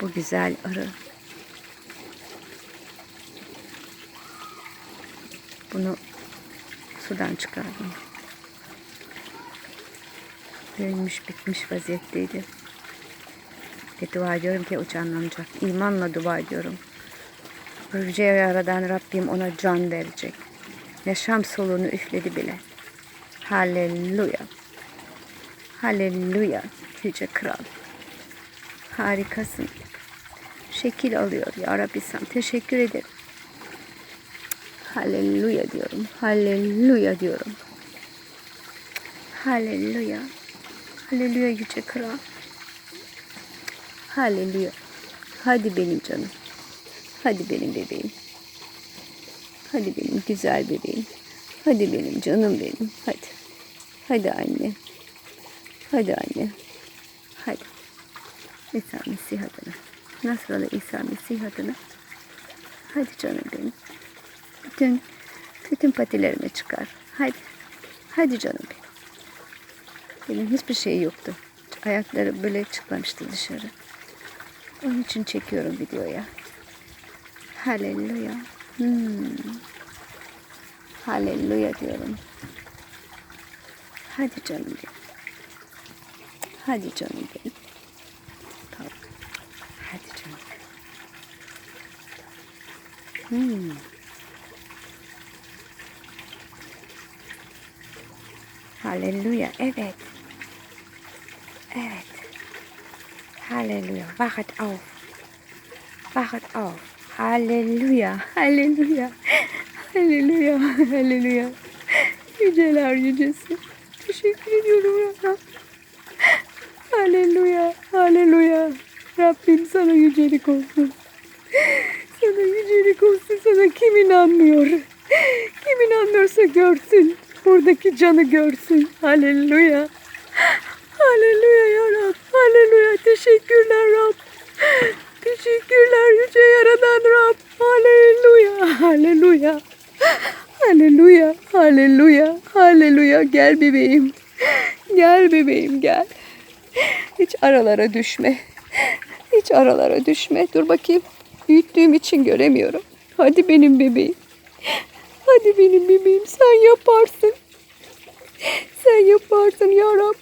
Bu güzel arı. Bunu sudan çıkardım. Ölmüş bitmiş vaziyetteydi. Ve dua ediyorum ki uçanlanacak. İmanla dua ediyorum. Yüce yaradan Rabbim ona can verecek. Yaşam soluğunu üfledi bile. Halleluya. Halleluya. Yüce Kral. Harikasın. Şekil alıyor ya Rabbi sen. Teşekkür ederim. Halleluya diyorum. Halleluya diyorum. Halleluya. Halleluya Yüce Kral. Halleluya. Hadi benim canım. Hadi benim bebeğim. Hadi benim güzel bebeğim. Hadi benim canım benim. Hadi. Hadi anne. Hadi anne. Hadi. İsa Mesih adına. Nasralı İsa Mesih adına. Hadi canım benim. Bütün bütün patilerimi çıkar. Hadi. Hadi canım benim. Benim hiçbir şey yoktu. Ayakları böyle çıkmamıştı dışarı. Onun için çekiyorum videoya. Halleluya. Hmm. Halleluya diyorum. Hadi canım benim. Hadi canım benim. Hmm. Halleluja, evet. Evet. Halleluja, wachet auf. Wachet auf. Halleluja, Halleluja. Halleluja, Halleluja. Yüceler yücesi. Teşekkür ediyorum ya Rab. Halleluja, Halleluja. Rabbim sana yücelik olsun. Sana yücelik olsun. Sana kim inanmıyor? Kim inanmıyorsa görsün. Buradaki canı görsün. Halleluja. Halleluja ya Rab. Halleluja. Teşekkürler Rab. Teşekkürler yüce yaradan Rab. Halleluja. Halleluja. Halleluja. Halleluja. Halleluja. Gel bebeğim. Gel bebeğim gel. Hiç aralara düşme. Hiç aralara düşme. Dur bakayım. Büyüttüğüm için göremiyorum. Hadi benim bebeğim. Hadi benim bebeğim sen yaparsın. Sen yaparsın ya Rab.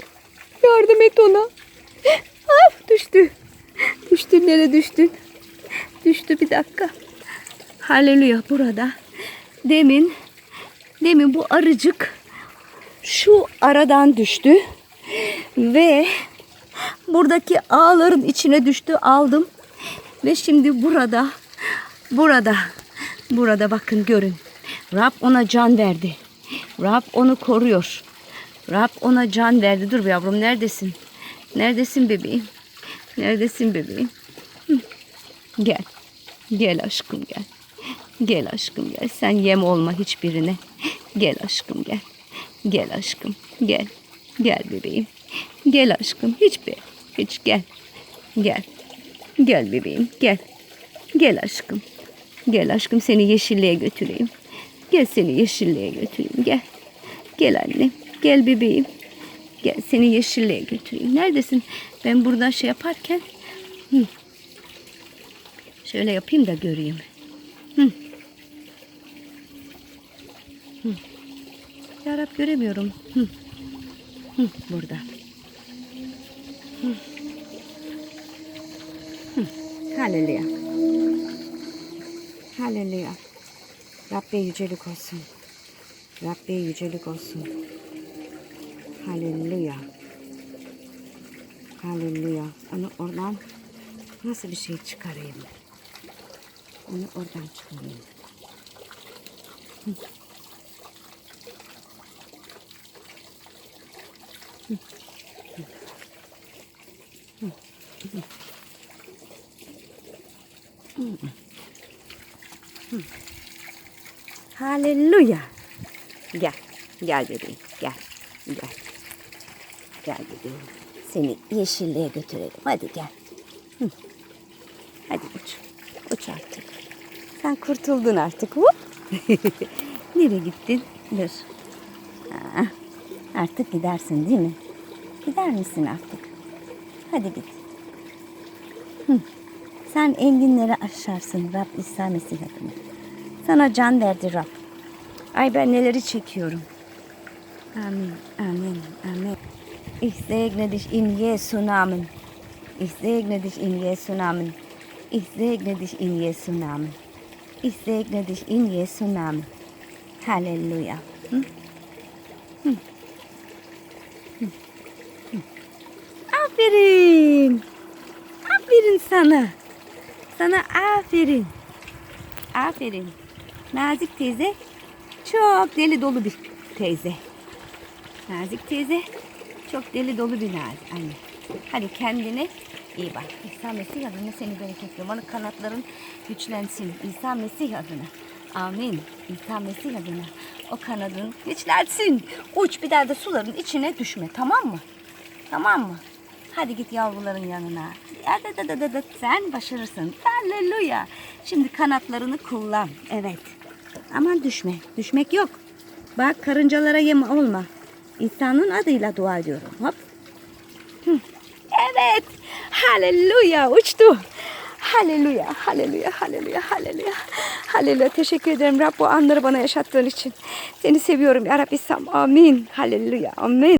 Yardım et ona. Ah düştü. Düştü nereye düştün? Düştü bir dakika. Halleluya burada. Demin demin bu arıcık şu aradan düştü ve buradaki ağların içine düştü aldım ve şimdi burada burada burada bakın görün. Rab ona can verdi. Rab onu koruyor. Rab ona can verdi. Dur yavrum neredesin? Neredesin bebeğim? Neredesin bebeğim? Gel gel aşkım gel. Gel aşkım gel. Sen yem olma hiçbirine. Gel aşkım gel. Gel aşkım gel. Gel bebeğim. Gel aşkım. Hiç be. Hiç gel. Gel. Gel bebeğim gel. Gel aşkım. Gel aşkım seni yeşilliğe götüreyim. Gel seni yeşilliğe götüreyim gel. Gel annem. Gel bebeğim. Gel seni yeşilliğe götüreyim. Neredesin? Ben burada şey yaparken Hı. şöyle yapayım da göreyim. Hı. Hı. Ya Rab göremiyorum. Hı. Hı, burada. Hı. Hı. Halleluya. Halleluya. Rabbe yücelik olsun. Rabbe yücelik olsun. Halleluya. Halleluya. Onu oradan nasıl bir şey çıkarayım? Onu oradan çıkarayım. Halleluja. Gel. Gel bebeğim. Gel. Gel. Gel bebeğim. Seni yeşilliğe götürelim. Hadi gel. Hadi uç. Uç artık. Sen kurtuldun artık. Hop. Nereye gittin? Dur. Ha, artık gidersin değil mi? Gider misin artık? Hadi git. Hı. Sen enginleri aşarsın Rab İsa Mesih adına. Sana can verdi Rab. Ay ben neleri çekiyorum. Amin, amin, amin. Ich segne dich in Jesu Namen. Ich segne dich in Jesu Namen. Ich segne dich in Jesu Namen. Ich segne dich in Jesu Namen. Halleluja. Hı? Hı. Hı. Hı. Aferin. Aferin sana. Sana aferin. Aferin. Nazik teyze çok deli dolu bir teyze. Nazik teyze çok deli dolu bir nazik anne. Hadi kendine iyi bak. İsa Mesih adına seni bereketliyorum. Onun kanatların güçlensin. İsa Mesih adına. Amin. İsa Mesih adına. O kanadın güçlensin. Uç bir daha da suların içine düşme. Tamam mı? Tamam mı? Hadi git yavruların yanına. Sen başarırsın. Halleluya. Şimdi kanatlarını kullan. Evet. Aman düşme. Düşmek yok. Bak karıncalara yem olma. İsa'nın adıyla dua ediyorum. Hop. Evet. Halleluya. Uçtu. Halleluya. Halleluya. Halleluya. Halleluya. Halleluya. Teşekkür ederim Rab bu anları bana yaşattığın için. Seni seviyorum ya Rabbi. Amin. Halleluya. Amin.